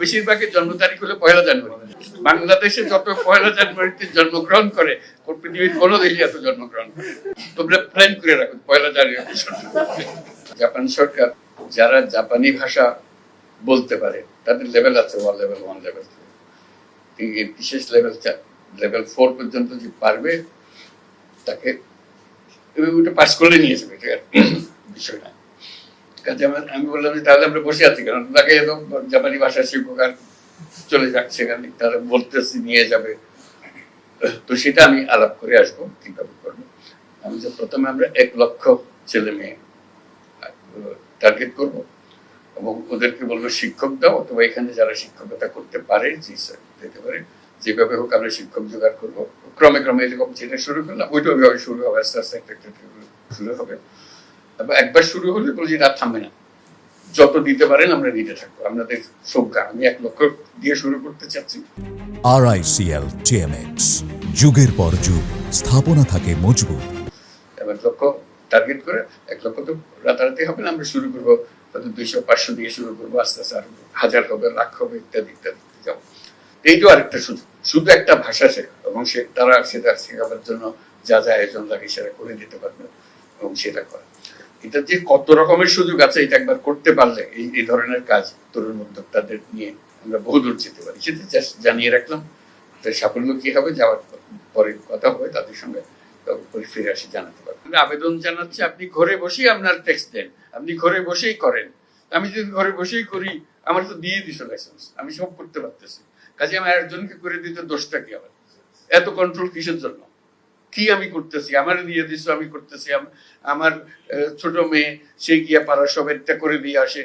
বেশিরভাগের জন্ম তারিখ হলো পয়লা জানুয়ারি। বাংলাদেশে যত পয়লা জানুয়ারিতে জন্মগ্রহণ করে পৃথিবীর কোনো দেশে এত জন্মগ্রহণ করে তোমরা প্ল্যান করে রাখো পয়লা জানুয়ারি জাপান সরকার, যারা জাপানি ভাষা বলতে পারে, তাদের লেভেল আছে ওয়ান লেভেল ওয়ান লেভেল বিশেষ লেভেল চার লেভেল ফোর পর্যন্ত যে পারবে, তাকে ওটা পাস করলে নিয়ে যাবে, ঠিক আছে? বিষয় না কাজে আমি বললাম যে, তাহলে আমরা বসে আছি কারণ তাকে একদম জাপানি ভাষা শিক্ষক আর চলে যাচ্ছে সেখানে। তারা বলতেছি, নিয়ে যাবে। তো সেটা আমি আলাপ করে আসব কীভাবে করব। আমি যে প্রথমে আমরা এক লক্ষ ছেলে মেয়ে টার্গেট করব এবং ওদেরকে বলব, শিক্ষক দাও, অথবা এখানে যারা শিক্ষকতা করতে পারে, জি দিতে পারে, যেভাবে হোক আমরা শিক্ষক জোগাড় করব। ক্রমে ক্রমে এরকম যেটা শুরু করলাম, ওইটা শুরু হবে, আস্তে আস্তে একটা শুরু হবে। তারপর একবার শুরু হলে বলছি রাত থামবে না। যত দিতে পারেন আমরা দিতে থাকব। আপনাদের সবকা আমি এক লক্ষ দিয়ে শুরু করতে চাচ্ছি। আরআইসিএল টিএমএক্স যুগের পর যুগ স্থাপনা থাকে মজবুত। এবার লক্ষ টার্গেট করে এক লক্ষ তো রাতারাতি হবে না আমরা শুরু করব। হয়তো দুইশো পাঁচশো দিয়ে শুরু করব আস্তে আস্তে আরও হাজার হবে লাখ হবে ইত্যাদি ইত্যাদি যাব এইটাও আরেকটা সুযোগ শুধু একটা ভাষা শেখা এবং সে তারা সেটা শেখাবার জন্য যা যা আয়োজন লাগে সেটা করে দিতে পারবে এবং সেটা করা। এটা যে কত রকমের সুযোগ আছে এটা একবার করতে পারলে এই এই ধরনের কাজ তরুণ উদ্যোক্তাদের নিয়ে আমরা বহুদূর যেতে পারি। সেটা জানিয়ে রাখলাম। তার সাফল্য কি হবে যাওয়ার পরে কথা হবে, তাদের সঙ্গে ফিরে আসি জানাতে পারব। আবেদন জানাচ্ছি, আপনি ঘরে বসেই আপনার ট্যাক্স দেন। আপনি ঘরে বসেই করেন। আমি যদি ঘরে বসেই করি, আমার তো দিয়ে দিছো লাইসেন্স আমি সব করতে পারতেছি। কাজে আমি একজনকে করে দিতে দোষটা কি আবার এত কন্ট্রোল কিসের জন্য? কি আমি করতেছি? আমার দিয়ে দিছো, আমি করতেছি। আমার ছোট মেয়ে, সে গিয়া পাড়ার সব একটা করে দিয়ে আসে।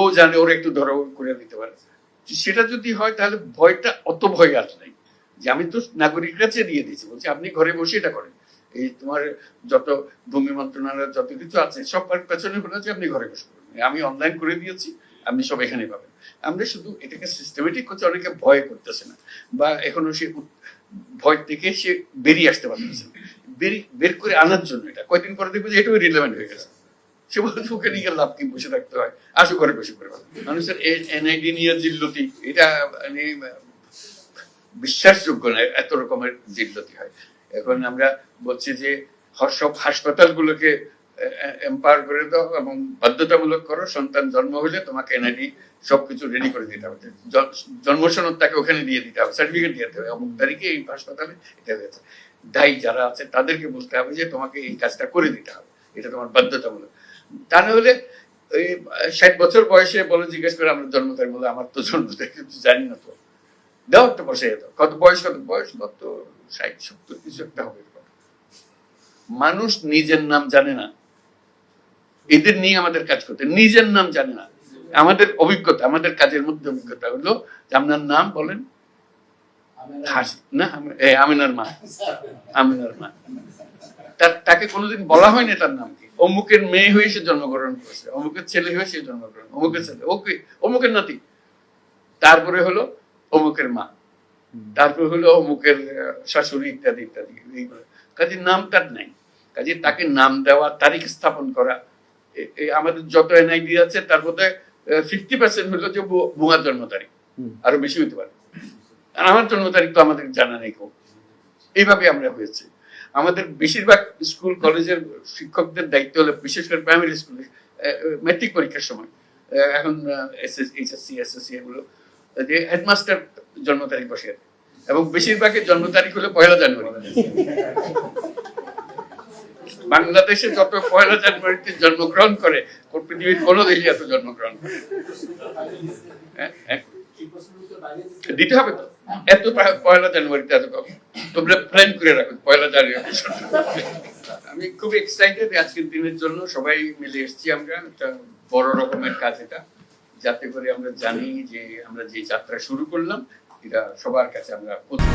ও জানে, ওর একটু ধরো করে দিতে পারে। সেটা যদি হয়, তাহলে ভয়টা অত ভয় আর নাই। যে আমি তো নাগরিক কাছে দিয়ে দিয়েছি। বলছি, আপনি ঘরে বসে এটা করেন। এই তোমার যত ভূমি মন্ত্রণালয় যত কিছু আছে, সব পেছনে হলো যে আপনি ঘরে বসে করুন আমি অনলাইন করে দিয়েছি, আপনি সব এখানে পাবেন। আমরা শুধু এটাকে সিস্টেমেটিক করছে, অনেকে ভয় করতেছে না। বা এখনও সে ভয় থেকে সে বেরিয়ে আসতে পারতেছে। বের করে আনার জন্য এটা। কয়দিন পরে দেখবে যে এটাও রিলেভেন্ট হয়ে গেছে। সে বলছে ওকে নিয়ে লাভ কি বসে থাকতে হয়? আসো করে বসে করে মানুষের এনআইডি নিয়ে জিল্লতি, এটা মানে বিশ্বাসযোগ্য না, এত রকমের জিল্লতি হয়। এখন আমরা বলছি যে, সব হাসপাতালগুলোকে করে দাও এবং বাধ্যতামূলক করো, সন্তান জন্ম হলে তোমাকে এনআইডি সবকিছু রেডি করে দিতে হবে। জ- জন্ম সনদ তাকে ওখানে দিয়ে দিতে হবে সার্টিফিকেট দিতে হবে। অমুক তারিখে এই হাসপাতালে এটা দায়ী যারা আছে তাদেরকে বলতে হবে যে তোমাকে এই কাজটা করে দিতে হবে। এটা তোমার বাধ্যতামূলক। তা না হলে ওই ষাট বছর বয়সে বলে, জিজ্ঞেস করে আমার জন্ম তারিখ বলে, আমার তো জন্ম তারিখ জানি না তো। দাও একটা বসে যেত কত বয়স কত বয়স? কত ষাট, সত্তর, কিছু একটা হবে মানুষ নিজের নাম জানে না। এদের নিয়ে আমাদের কাজ করতে নিজের নাম জানে না। আমাদের অভিজ্ঞতা, আমাদের কাজের মধ্যে অভিজ্ঞতা হলো যে আপনার নাম বলেন আমিনার মা। আমিনার মা। তার, তাকে কোনোদিন বলা হয়নি তার নাম কি। অমুকের মেয়ে হয়ে সে জন্মগ্রহণ করেছে, অমুকের ছেলে হয়ে সে জন্মগ্রহণ অমুকের ছেলে ওকে অমুকের নাতি। তারপরে হলো অমুকের মা। তারপরে হলো অমুকের শাশুড়ি ইত্যাদি ইত্যাদি কাজে নাম তার নাই। কাজে তাকে নাম দেওয়া, তারিখ স্থাপন করা আমাদের যত এনআইডি আছে তার মধ্যে ফিফটি পার্সেন্ট হলো যে ভু- জন্ম তারিখ। আরও বেশি হতে পারে। আমার জন্ম তারিখ তো আমাদের জানা নেই কেউ এইভাবে আমরা হয়েছে। আমাদের বেশিরভাগ স্কুল কলেজের শিক্ষকদের দায়িত্ব হলো বিশেষ করে প্রাইমারি স্কুলে ম্যাট্রিক পরীক্ষার সময়। আহ, এখন এইচএসসি এসএসসি এগুলো যে হেডমাস্টার জন্ম তারিখ বসে। এবং বেশিরভাগের জন্ম তারিখ হলো পয়লা জানুয়ারি। বাংলাদেশে যত পয়লা জানুয়ারিতে জন্মগ্রহণ করে পৃথিবীর কোনো দেশে এত জন্মগ্রহণ করে? হ্যাঁ, হ্যাঁ। দিতে হবে তো। এত পয়লা জানুয়ারিতে এত তোমরা প্ল্যান করে রাখো পয়লা জানুয়ারি। আমি খুব এক্সাইটেড আজকের দিনের জন্য। সবাই মিলে এসেছি আমরা। একটা বড় রকমের কাজ এটা। যাতে করে আমরা জানি যে আমরা যে যাত্রা শুরু করলাম এটা সবার কাছে আমরা পৌঁছে।